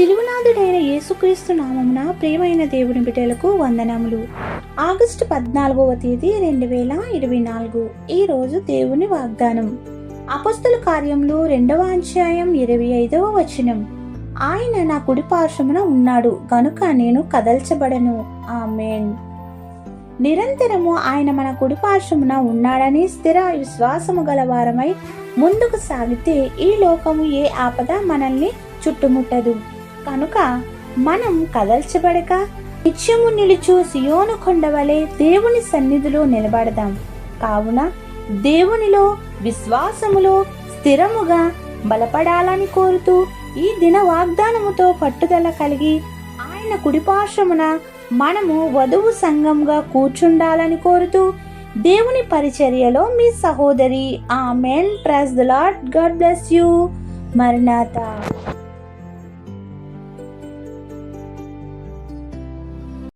సిలువనాథుడైన యేసుక్రీస్తు నామమున ప్రియమైన దేవుని బిడ్డలకు వందనములు. ఆగస్టు పద్నాలుగవ తేదీ రెండు వేల ఇరవై నాలుగు. ఈ రోజు దేవుని వాగ్దానం. అపస్తుల కార్యములు రెండవ అధ్యాయం ఇరవై ఐదవ వచనం. ఆయన నా కుడి పార్శ్వమున ఉన్నాడు గనుక నేను కదల్చబడను. ఆమెన్. నిరంతరము ఆయన మన కుడి పార్శ్వమున ఉన్నాడని స్థిర విశ్వాసము గలవారమై ముందుకు సాగితే ఈ లోకము ఏ ఆపద మనల్ని చుట్టుముట్టదు. కనుక మనం కదల్చబడక నిత్యము నిలుచు సియోను కొండవలే దేవుని సన్నిధిలో నిలబడదాం. కావున దేవునిలో విశ్వాసములో స్థిరముగా బలపడాలని కోరుతూ ఈ దిన వాగ్దానముతో పట్టుదల కలిగి ఆయన కుడిపార్శ్వమున మనము వధువు సంఘంగా కూర్చుండాలని కోరుతూ దేవుని పరిచర్యలో మీ సహోదరి amen praise the lord God bless you మరణాత